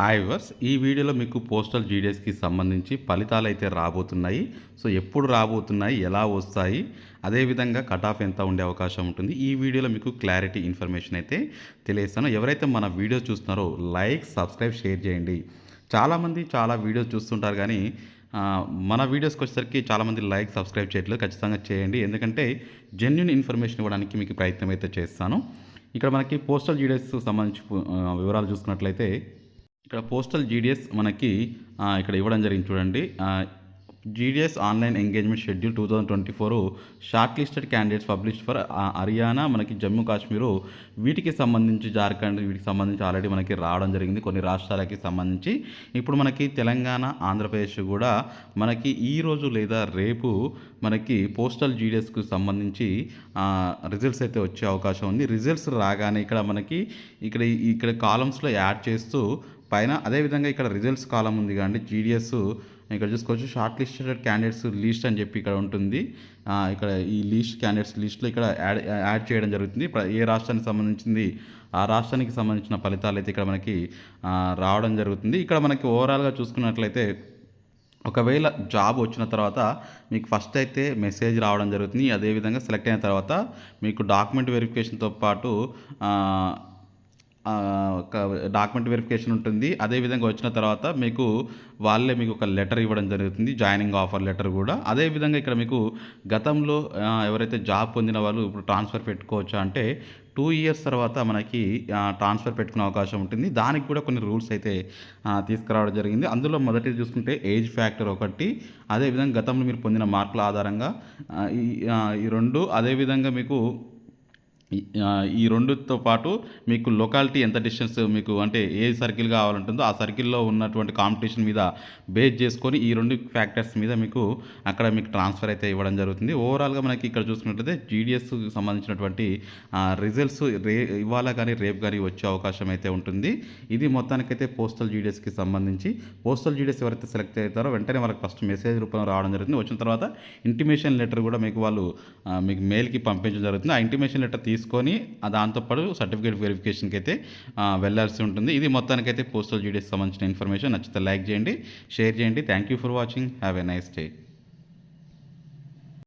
Hi verse ఈ వీడియోలో మీకు పోస్టల్ జీడిఎస్కి సంబంధించి ఫలితాలు అయితే రాబోతున్నాయి. సో ఎప్పుడు రాబోతున్నాయి ఎలా వస్తాయి అదేవిధంగా కట్ ఆఫ్ ఎంత ఉండే అవకాశం ఉంటుంది ఈ వీడియోలో మీకు క్లారిటీ ఇన్ఫర్మేషన్ అయితే తెలియస్తాను ఎవరైతే మన వీడియో చూస్తున్నారో లైక్ సబ్స్క్రైబ్ షేర్ చేయండి. చాలామంది చాలా వీడియోస్ చూస్తుంటారు కానీ మన వీడియోస్కి వచ్చేసరికి చాలామంది లైక్ సబ్స్క్రైబ్ చేయట్లేదు. ఖచ్చితంగా చేయండి. ఎందుకంటే జెన్యున్ ఇన్ఫర్మేషన్ ఇవ్వడానికి మీకు ప్రయత్నం అయితే చేస్తాను. ఇక్కడ మనకి పోస్టల్ జీడిఎస్ సంబంధించి వివరాలు చూసుకున్నట్లయితే ఇక్కడ పోస్టల్ జీడిఎస్ మనకి ఇక్కడ ఇవ్వడం జరిగింది చూడండి. GDS online engagement schedule two thousand twenty four short listed candidates publish for Haryana మనకి జమ్మూ కాశ్మీరు. వీటికి సంబంధించి జార్ఖండ్ వీటికి సంబంధించి ఆల్రెడీ మనకి రావడం జరిగింది కొన్ని రాష్ట్రాలకి సంబంధించి. ఇప్పుడు మనకి తెలంగాణ ఆంధ్రప్రదేశ్ కూడా మనకి ఈ రోజు లేదా రేపు మనకి పోస్టల్ జీడిఎస్కు సంబంధించి రిజల్ట్స్ అయితే వచ్చే అవకాశం ఉంది. రిజల్ట్స్ రాగానే ఇక్కడ మనకి ఇక్కడ ఇక్కడ కాలమ్స్లో యాడ్ చేస్తూ పైన అదేవిధంగా ఇక్కడ రిజల్ట్స్ కాలం ఉంది కానీ జీడిఎస్ ఇక్కడ చూసుకోవచ్చు షార్ట్ లిస్టెడ్ క్యాండిడేట్స్ లిస్ట్ అని చెప్పి ఇక్కడ ఉంటుంది. ఇక్కడ ఈ లిస్ట్ క్యాండిడేట్స్ లిస్ట్లో ఇక్కడ యాడ్ యాడ్ చేయడం జరుగుతుంది. ఏ రాష్ట్రానికి సంబంధించింది ఆ రాష్ట్రానికి సంబంధించిన ఫలితాలు అయితే ఇక్కడ మనకి రావడం జరుగుతుంది. ఇక్కడ మనకి ఓవరాల్గా చూసుకున్నట్లయితే ఒకవేళ జాబ్ వచ్చిన తర్వాత మీకు ఫస్ట్ అయితే మెసేజ్ రావడం జరుగుతుంది. అదేవిధంగా సెలెక్ట్ అయిన తర్వాత మీకు డాక్యుమెంట్ వెరిఫికేషన్తో పాటు డాక్యుమెంట్ వెరిఫికేషన్ ఉంటుంది. అదేవిధంగా వచ్చిన తర్వాత మీకు వాళ్ళే మీకు ఒక లెటర్ ఇవ్వడం జరుగుతుంది జాయినింగ్ ఆఫర్ లెటర్ కూడా. అదేవిధంగా ఇక్కడ మీకు గతంలో ఎవరైతే జాబ్ పొందిన వాళ్ళు ఇప్పుడు ట్రాన్స్ఫర్ పెట్టుకోవచ్చా అంటే టూ ఇయర్స్ తర్వాత మనకి ట్రాన్స్ఫర్ పెట్టుకునే అవకాశం ఉంటుంది. దానికి కూడా కొన్ని రూల్స్ అయితే తీసుకురావడం జరిగింది. అందులో మొదటిది చూసుకుంటే ఏజ్ ఫ్యాక్టర్ ఒకటి. అదేవిధంగా గతంలో మీరు పొందిన మార్కుల ఆధారంగా ఈ ఈ రెండు. అదేవిధంగా మీకు ఈ- రెండుతో పాటు మీకు లొకాలిటీ ఎంత డిస్టెన్స్ మీకు అంటే ఏ సర్కిల్ కావాలంటుందో ఆ సర్కిల్లో ఉన్నటువంటి కాంపిటీషన్ మీద బేస్ చేసుకొని ఈ రెండు ఫ్యాక్టర్స్ మీద మీకు అక్కడ మీకు ట్రాన్స్ఫర్ అయితే ఇవ్వడం జరుగుతుంది. ఓవరాల్గా మనకి ఇక్కడ చూసుకున్నట్లయితే జీడిఎస్కి సంబంధించినటువంటి రిజల్ట్స్ రే ఇవాళ కానీ రేపు కానీ వచ్చే అవకాశం అయితే ఉంటుంది. ఇది మొత్తానికైతే పోస్టల్ జీడిఎస్కి సంబంధించి. పోస్టల్ జీడిఎస్ ఎవరైతే సెలెక్ట్ అవుతారో వెంటనే వాళ్ళకి ఫస్ట్ మెసేజ్ రూపంలో రావడం జరుగుతుంది. వచ్చిన తర్వాత ఇంటిమేషన్ లెటర్ కూడా మీకు వాళ్ళు మీకు మెయిల్కి పంపించడం జరుగుతుంది. ఆ ఇంటిమేషన్ లెటర్ తీసుకొని దాంతోపాటు సర్టిఫికేట్ వెరిఫికేషన్కి అయితే వెళ్ళాల్సి ఉంటుంది. ఇది మొత్తానికైతే పోస్టల్ జీడిఎస్ సంబంధించిన ఇన్ఫర్మేషన్. నచ్చితే లైక్ చేయండి షేర్ చేయండి. Thank you for watching. Have a nice day.